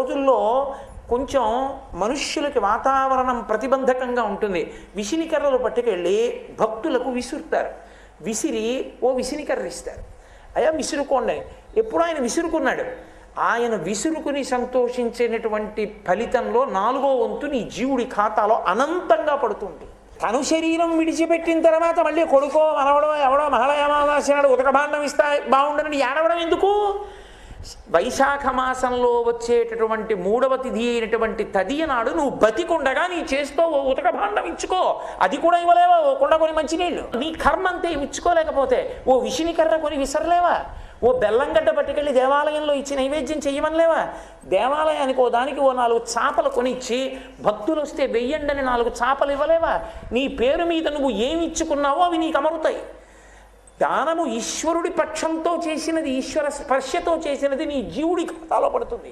రోజుల్లో కొంచెం మనుష్యులకి వాతావరణం ప్రతిబంధకంగా ఉంటుంది. విసినికర్రలు పట్టుకెళ్ళి భక్తులకు విసురుతారు. విసిరి ఓ విసినికర్ర ఇస్తారు అయ్యా విసురుకోండి. ఎప్పుడు ఆయన విసురుకున్నాడు. ఆయన విసురుకుని సంతోషించినటువంటి ఫలితంలో నాలుగో వంతు నీ జీవుడి ఖాతాలో అనంతంగా పడుతుంది. తను శరీరం విడిచిపెట్టిన తర్వాత మళ్ళీ కొడుకో మనవడో ఎవడో మహళయామావాస్య నాడు ఉతకభాండం ఇస్తా బాగుండనని ఏడవడం ఎందుకు? వైశాఖ మాసంలో వచ్చేటటువంటి మూడవ తిథి అయినటువంటి తదియ నాడు నువ్వు బతికుండగా నీ చేస్తో ఓ ఉతక భాండం ఇచ్చుకో. అది కూడా ఇవ్వలేవా? ఓ కుండ కొని మంచినీళ్ళు నీ కర్మ అంతే ఇచ్చుకోలేకపోతే ఓ విషినికర్ర కొని విసరలేవా? ఓ బెల్లంగడ్డ పట్టుకెళ్ళి దేవాలయంలో ఇచ్చి నైవేద్యం చేయమనిలేవా దేవాలయానికి ఓ దానికి ఓ నాలుగు చాపలు కొనిచ్చి భక్తులు వస్తే వెయ్యండని నాలుగు చాపలు ఇవ్వలేవా? నీ పేరు మీద నువ్వు ఏమి ఇచ్చుకున్నావో అవి నీకు అమరుతాయి. దానము ఈశ్వరుడి పక్షంతో చేసినది ఈశ్వర స్పర్శతో చేసినది నీ జీవుడి ఖాతాలో పడుతుంది.